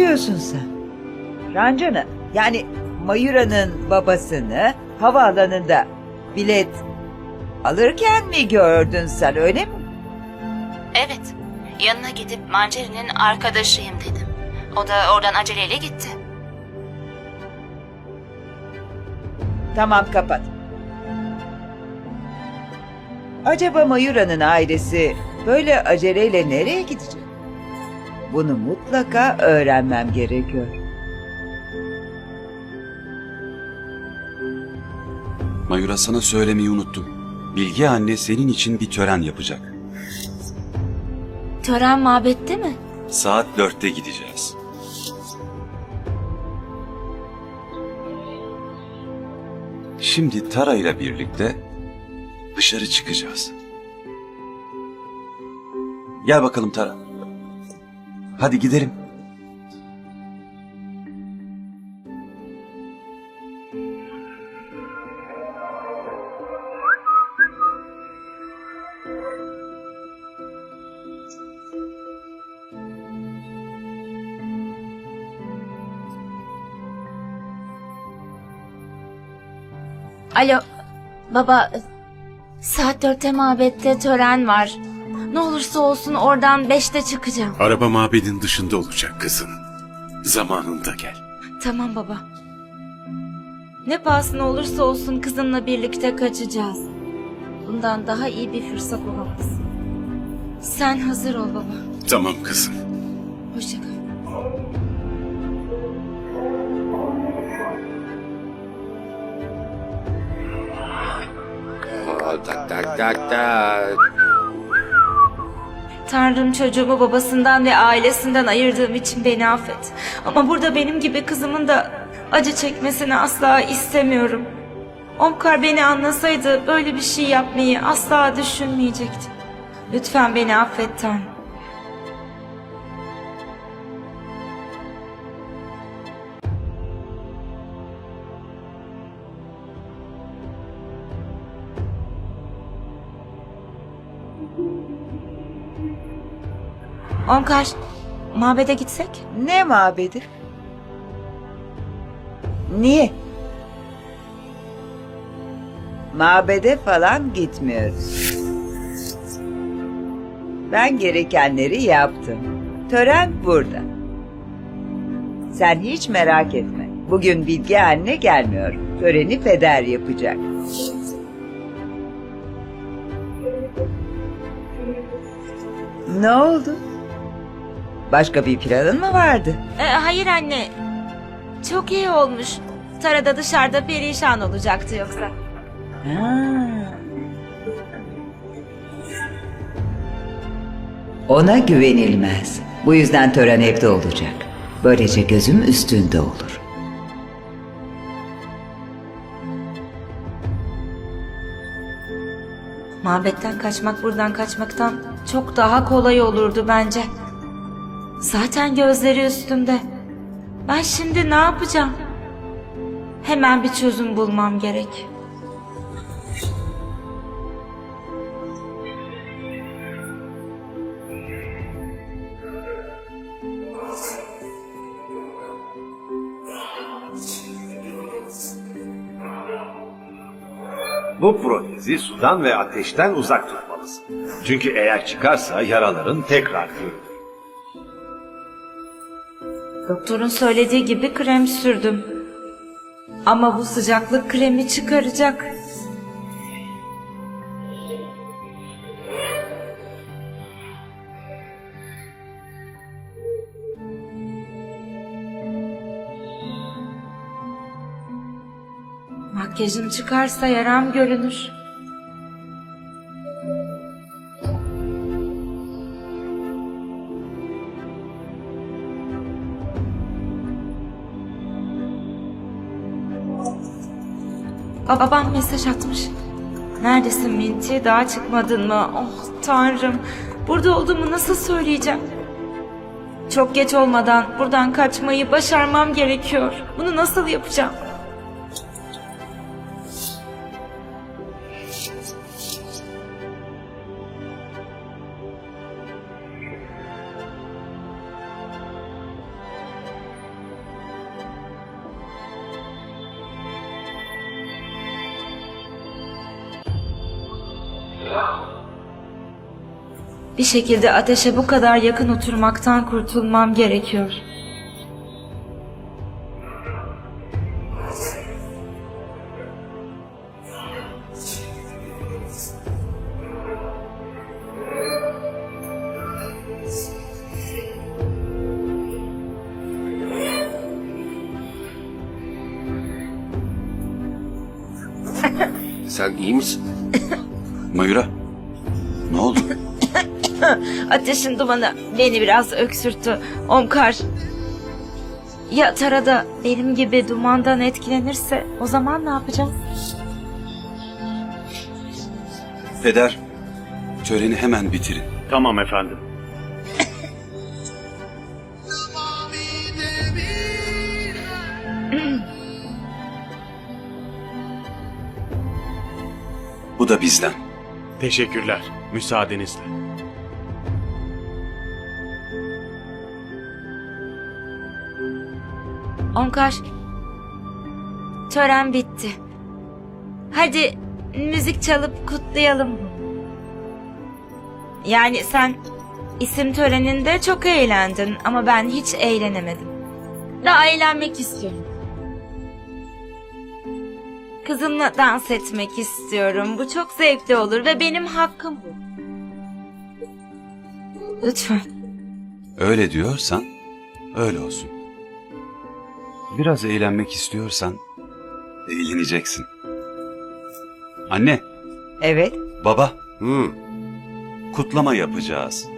Diyorsun sen? Rancana yani Mayura'nın babasını havaalanında bilet alırken mi gördün sen öyle mi? Evet. Yanına gidip Manceri'nin arkadaşıyım dedim. O da oradan aceleyle gitti. Tamam kapat. Acaba Mayura'nın ailesi böyle aceleyle nereye gidecek? Bunu mutlaka öğrenmem gerekiyor. Mayura sana söylemeyi unuttum. Bilge anne senin için bir tören yapacak. Tören mabette mi? Saat dörtte gideceğiz. Şimdi Tara ile birlikte dışarı çıkacağız. Gel bakalım Tara. Hadi gidelim. Alo. Baba. Saat dörtte mabette tören var. Ne olursa olsun oradan beşte çıkacağım. Araba mabedin dışında olacak kızım. Zamanında gel. Tamam baba. Ne pahasına olursa olsun kızımla birlikte kaçacağız. Bundan daha iyi bir fırsat olamaz. Sen hazır ol baba. Tamam kızım. Hoşça kal. Tak tak tak tak. Tanrım çocuğumu babasından ve ailesinden ayırdığım için beni affet. Ama burada benim gibi kızımın da acı çekmesini asla istemiyorum. Omkar beni anlasaydı böyle bir şey yapmayı asla düşünmeyecekti. Lütfen beni affet Tanrım. Omkar, mabede gitsek? Ne mabedi? Niye? Mabede falan gitmiyoruz. Ben gerekenleri yaptım. Tören burada. Sen hiç merak etme. Bugün Bilge anne gelmiyor. Töreni peder yapacak. Ne oldu? Başka bir planın mı vardı? Ee, hayır anne. Çok iyi olmuş. Tara da dışarıda perişan olacaktı yoksa. Ha. Ona güvenilmez. Bu yüzden tören evde olacak. Böylece gözüm üstünde olur. Mabetten kaçmak buradan kaçmaktan çok daha kolay olurdu bence. Zaten gözleri üstümde. Ben şimdi ne yapacağım? Hemen bir çözüm bulmam gerek. Bu protezi sudan ve ateşten uzak tutmalısın. Çünkü eğer çıkarsa yaraların tekrar görülür. Doktorun söylediği gibi krem sürdüm. Ama bu sıcaklık kremi çıkaracak. Makyajım çıkarsa yaram görünür. Babam mesaj atmış. Neredesin Minti? Daha çıkmadın mı? Oh tanrım. Burada olduğumu nasıl söyleyeceğim? Çok geç olmadan buradan kaçmayı başarmam gerekiyor. Bunu nasıl yapacağım? Bir şekilde ateşe bu kadar yakın oturmaktan kurtulmam gerekiyor. Sen iyi misin? Mayura, ne oldu? Ateşin dumanı beni biraz öksürttü. Omkar. Ya Tara da benim gibi dumandan etkilenirse o zaman ne yapacağız? Peder, töreni hemen bitirin. Tamam efendim. Bu da bizden. Teşekkürler. Müsaadenizle. Omkar. Tören bitti. Hadi müzik çalıp kutlayalım. Yani sen isim töreninde çok eğlendin ama ben hiç eğlenemedim. Daha eğlenmek istiyorum. Kızımla dans etmek istiyorum. Bu çok zevkli olur ve benim hakkım bu. Lütfen. Öyle diyorsan, öyle olsun. Biraz eğlenmek istiyorsan, eğleneceksin. Anne, Evet. baba, Hı. kutlama yapacağız.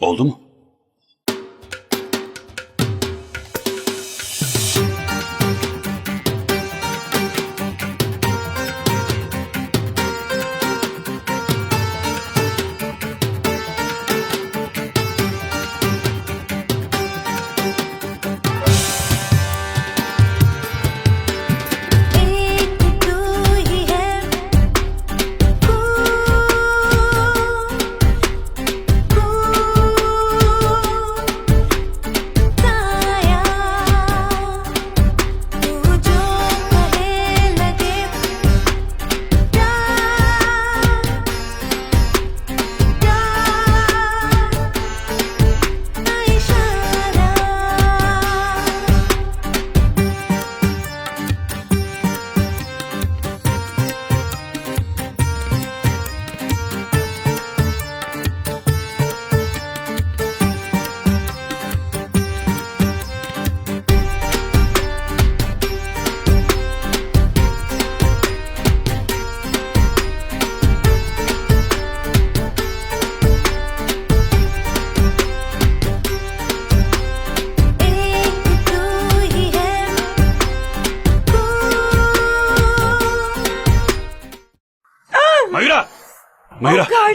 Oldu mu?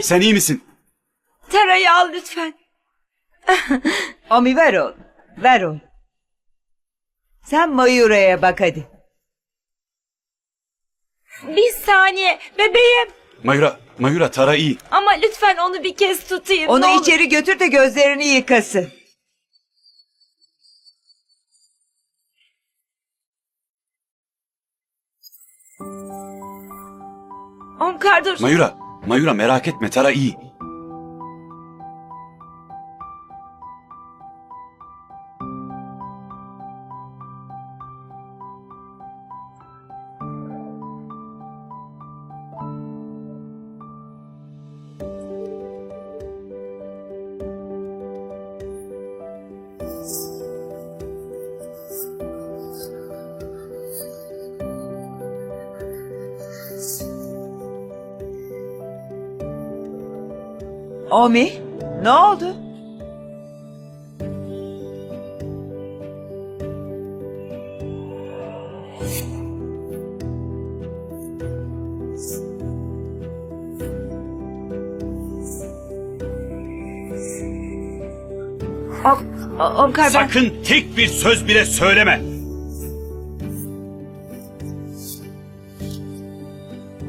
Onkar! sen iyi misin? Tara'yı al lütfen. Omi ver onu. Ver onu. Sen Mayura'ya bak hadi. Bir saniye bebeğim. Mayura, Mayura Tara iyi. Ama lütfen onu bir kez tutayım. Onu ne olur. içeri götür de gözlerini yıkasın. Omkar dur. Mayura, Mayura merak etme Tara iyi. Omi ne oldu? Omkar ben... Sakın tek bir söz bile söyleme.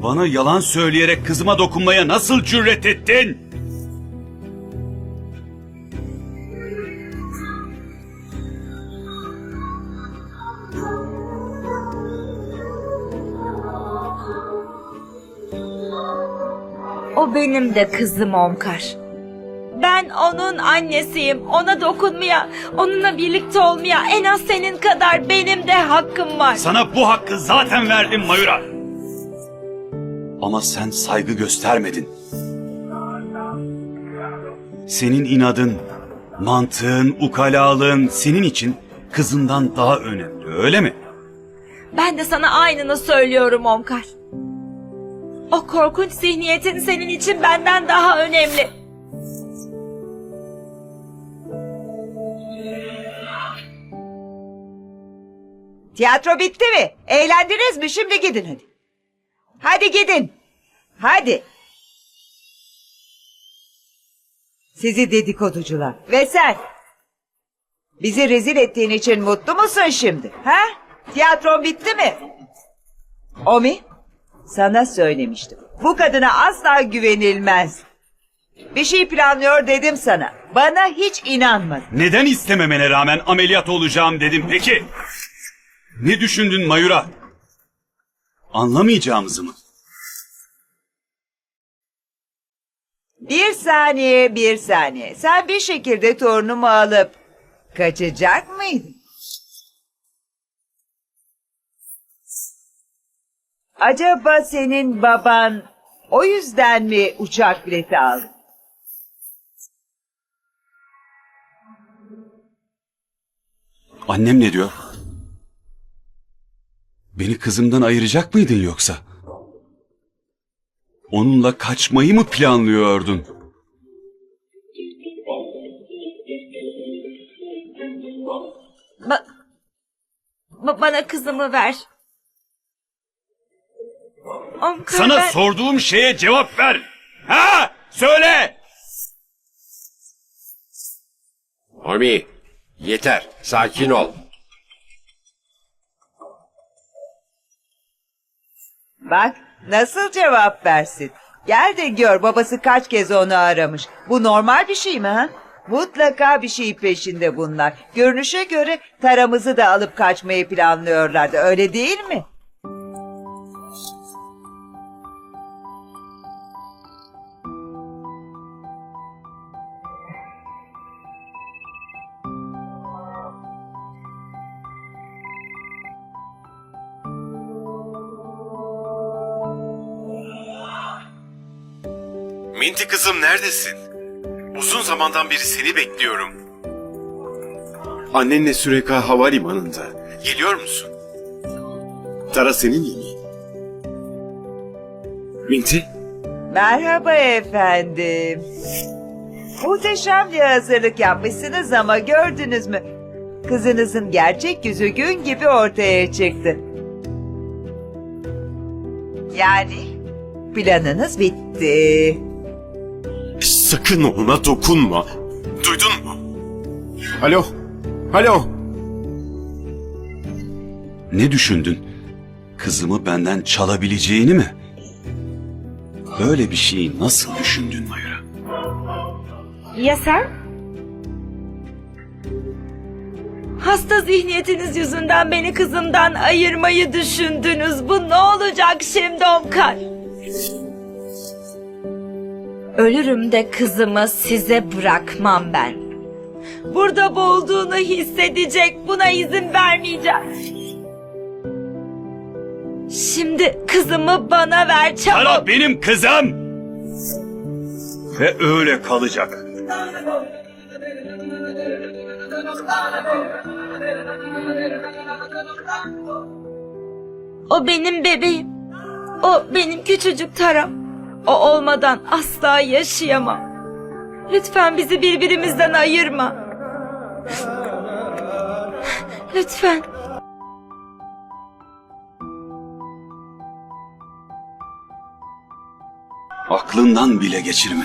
Bana yalan söyleyerek kızıma dokunmaya nasıl cüret ettin? O benim de kızım Omkar. Ben onun annesiyim. Ona dokunmaya, onunla birlikte olmaya en az senin kadar benim de hakkım var. Sana bu hakkı zaten verdim Mayura. Ama sen saygı göstermedin. Senin inadın, mantığın, ukalalığın senin için kızından daha önemli öyle mi? Ben de sana aynını söylüyorum Omkar. O korkunç zihniyetin senin için benden daha önemli. Tiyatro bitti mi? Eğlendiniz mi? Şimdi gidin hadi. Hadi gidin. Hadi. Sizi dedikoducular. Ve sen. Bizi rezil ettiğin için mutlu musun şimdi? Ha? Tiyatron bitti mi? Omi, sana söylemiştim. Bu kadına asla güvenilmez. Bir şey planlıyor dedim sana. Bana hiç inanmadın. Neden istememene rağmen ameliyat olacağım dedim peki? Ne düşündün Mayura? Anlamayacağımızı mı? Bir saniye, bir saniye. Sen bir şekilde torunumu alıp kaçacak mıydın? Acaba senin baban o yüzden mi uçak bileti aldı? Annem ne diyor? Beni kızımdan ayıracak mıydın yoksa? Onunla kaçmayı mı planlıyordun? Ba- ba- bana kızımı ver. Omkar Sana ben... sorduğum şeye cevap ver. Ha? Söyle. Omi, yeter. Sakin ol. Bak nasıl cevap versin. Gel de gör babası kaç kez onu aramış. Bu normal bir şey mi ha? Mutlaka bir şey peşinde bunlar. Görünüşe göre taramızı da alıp kaçmayı planlıyorlardı. Öyle değil mi? Minti kızım neredesin? Uzun zamandan beri seni bekliyorum. Annenle Süreka havalimanında. Geliyor musun? Tara seninle mi? Minti? Merhaba efendim. Muhteşem bir hazırlık yapmışsınız ama gördünüz mü? Kızınızın gerçek yüzü gün gibi ortaya çıktı. Yani planınız bitti. Sakın ona dokunma. Duydun mu? Alo? Alo? Ne düşündün? Kızımı benden çalabileceğini mi? Böyle bir şeyi nasıl düşündün Mayura? Ya sen? Hasta zihniyetiniz yüzünden beni kızımdan ayırmayı düşündünüz. Bu ne olacak şimdi Omkar? Ölürüm de kızımı size bırakmam ben. Burada boğulduğunu hissedecek. Buna izin vermeyeceğim. Şimdi kızımı bana ver çabuk. Tara benim kızım! Ve öyle kalacak. O benim bebeğim. O benim küçücük taram. O olmadan asla yaşayamam. Lütfen bizi birbirimizden ayırma. Lütfen. Aklından bile geçirme.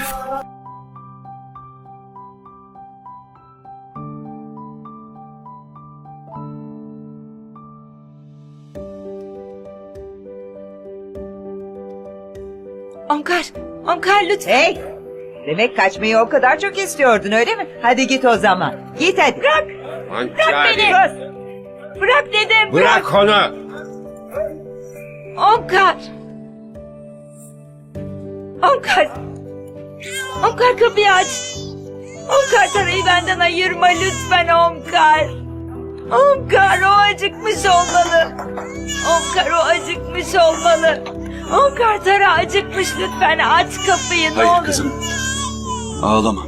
Omkar, Omkar lütfen. Hey! Demek kaçmayı o kadar çok istiyordun öyle mi? Hadi git o zaman. Git hadi. Bırak! Mancari. Beni! Bırak dedim. Bırak onu. Omkar. Omkar. Omkar. Omkar kapıyı aç. Omkar Tara'yı benden ayırma lütfen Omkar. Omkar o acıkmış olmalı. Omkar o acıkmış olmalı. Omkar Tara acıkmış lütfen aç kapıyı ne Hayır olur. kızım. Ağlama.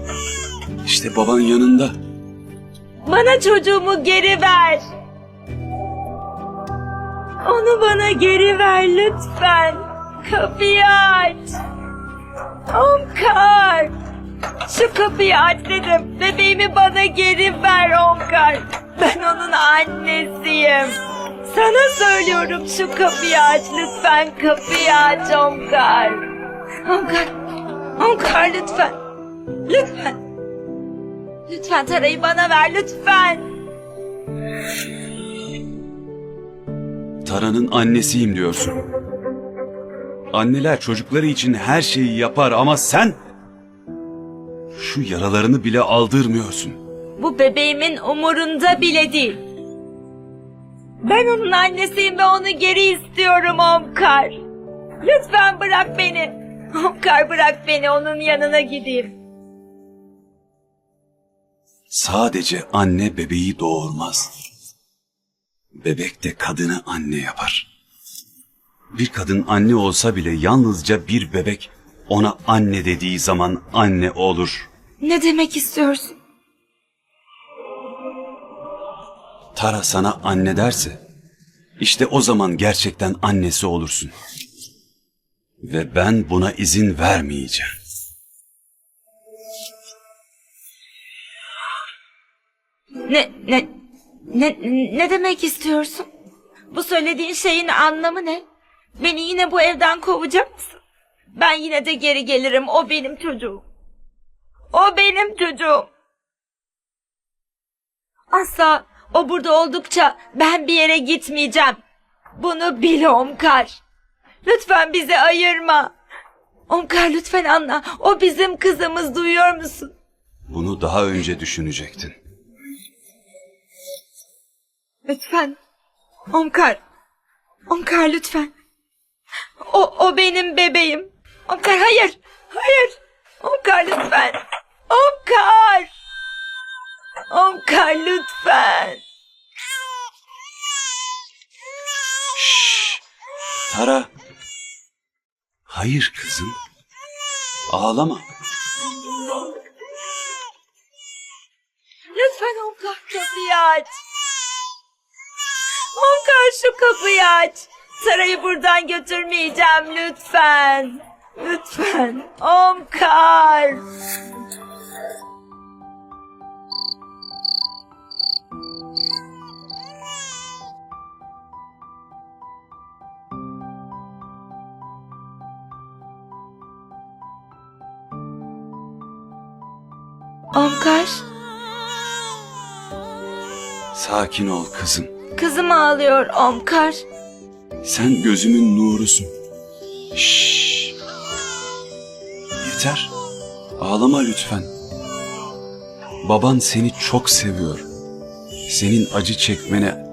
İşte baban yanında. Bana çocuğumu geri ver. Onu bana geri ver lütfen. Kapıyı aç. Omkar. Şu kapıyı aç dedim. Bebeğimi bana geri ver Omkar. Ben onun annesiyim. Sana söylüyorum şu kapıyı aç lütfen. Kapıyı aç Omkar. Omkar. Omkar lütfen. Lütfen. Lütfen Tara'yı bana ver lütfen. Tara'nın annesiyim diyorsun. Anneler çocukları için her şeyi yapar ama sen... Şu yaralarını bile aldırmıyorsun. Bu bebeğimin umurunda bile değil. Ben onun annesiyim ve onu geri istiyorum Omkar. Lütfen bırak beni. Omkar bırak beni onun yanına gideyim. Sadece anne bebeği doğurmaz. Bebek de kadını anne yapar. Bir kadın anne olsa bile yalnızca bir bebek ona anne dediği zaman anne olur. Ne demek istiyorsun? Tara sana anne derse, işte o zaman gerçekten annesi olursun. Ve ben buna izin vermeyeceğim. Ne, ne, ne, ne demek istiyorsun? Bu söylediğin şeyin anlamı ne? Beni yine bu evden kovacak mısın? Ben yine de geri gelirim. O benim çocuğum. O benim çocuğum. Asla o burada oldukça ben bir yere gitmeyeceğim. Bunu bil Omkar. Lütfen bizi ayırma. Omkar lütfen anla. O bizim kızımız duyuyor musun? Bunu daha önce düşünecektin. Lütfen. Omkar. Omkar lütfen. O, o benim bebeğim. Omkar hayır. Hayır. Omkar lütfen. Omkar. Omkar lütfen. Tara. Hayır kızım. Ağlama. Lütfen Omkar kapıyı aç. Omkar şu kapıyı aç. Sarayı buradan götürmeyeceğim lütfen. Lütfen. Omkar. Sakin ol kızım. Kızım ağlıyor Omkar. Sen gözümün nurusun. Şşş. Yeter. Ağlama lütfen. Baban seni çok seviyor. Senin acı çekmene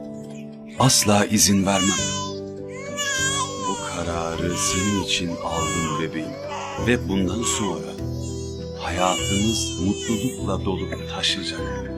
asla izin vermem. Bu kararı senin için aldım bebeğim. Ve bundan sonra hayatınız mutlulukla dolup taşacak.